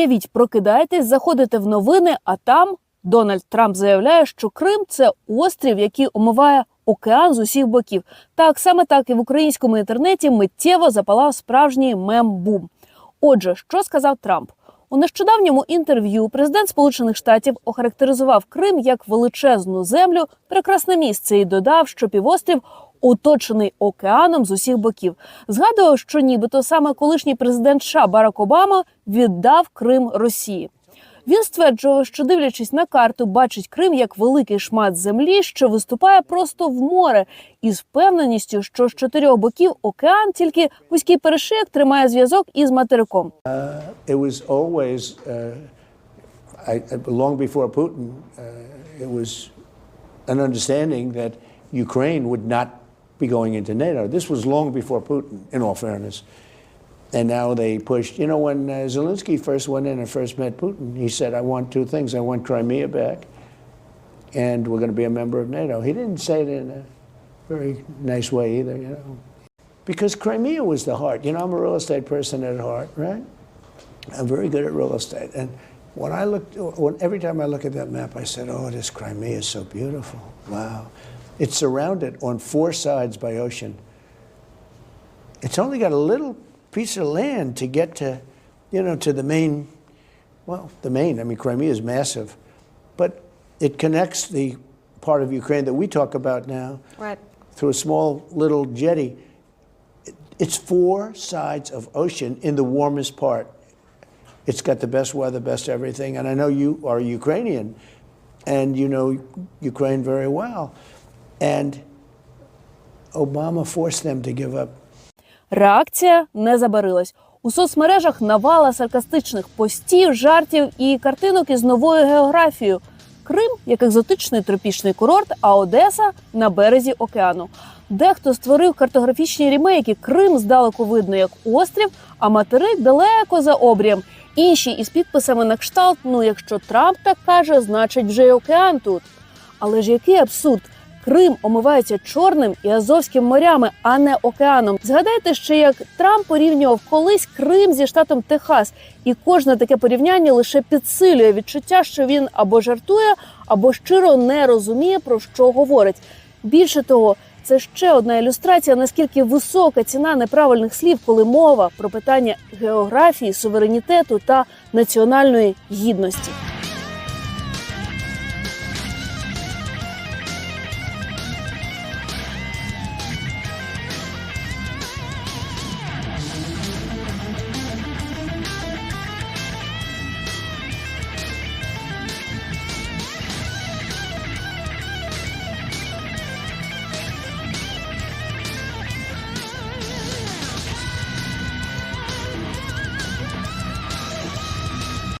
Уявіть, прокидаєтесь, заходите в новини, а там Дональд Трамп заявляє, що Крим це острів, який омиває океан з усіх боків. Так саме так і в українському інтернеті миттєво запалав справжній мем-бум. Отже, що сказав Трамп? У нещодавньому інтерв'ю президент Сполучених Штатів охарактеризував Крим як величезну землю, прекрасне місце і додав, що півострів оточений океаном з усіх боків. Згадував, що нібито саме колишній президент США Барак Обама віддав Крим Росії. Він стверджував, що дивлячись на карту, бачить Крим як великий шмат землі, що виступає просто в море, із впевненістю, що з чотирьох боків океан тільки вузький перешийок тримає зв'язок із материком. It was always, uh, I- long before Putin, uh, it was an understanding that Ukraine would not be going into NATO. This was long before Putin, in all fairness. And now they pushed, you know, when uh, Zelensky first went in and first met Putin, he said, I want two things. I want Crimea back, and we're going to be a member of NATO. He didn't say it in a very nice way either, you know. Because Crimea was the heart. You know, I'm a real estate person at heart, right? I'm very good at real estate. And when I looked, when, every time I look at that map, I said, oh, this Crimea is so beautiful. Wow. It's surrounded on four sides by ocean. It's only got a little piece of land to get to, you know, to the main, well, the main, I mean, Crimea is massive, but it connects the part of Ukraine that we talk about now Right. through a small little jetty. It's four sides of ocean in the warmest part. It's got the best weather, best everything. And I know you are Ukrainian and you know Ukraine very well. And Obama forced them to give up Реакція не забарилась. У соцмережах навала саркастичних постів, жартів і картинок із новою географією. Крим як екзотичний тропічний курорт, а Одеса на березі океану. Дехто створив картографічні рімейки. Крим здалеку видно як острів, а материк далеко за обрієм. Інші із підписами на кшталт. Ну, якщо Трамп так каже, значить вже й океан тут. Але ж який абсурд! Крим омивається Чорним і Азовським морями, а не океаном. Згадайте ще, як Трамп порівнював колись Крим зі штатом Техас, і кожне таке порівняння лише підсилює відчуття, що він або жартує, або щиро не розуміє про що говорить. Більше того, це ще одна ілюстрація, наскільки висока ціна неправильних слів, коли мова про питання географії, суверенітету та національної гідності.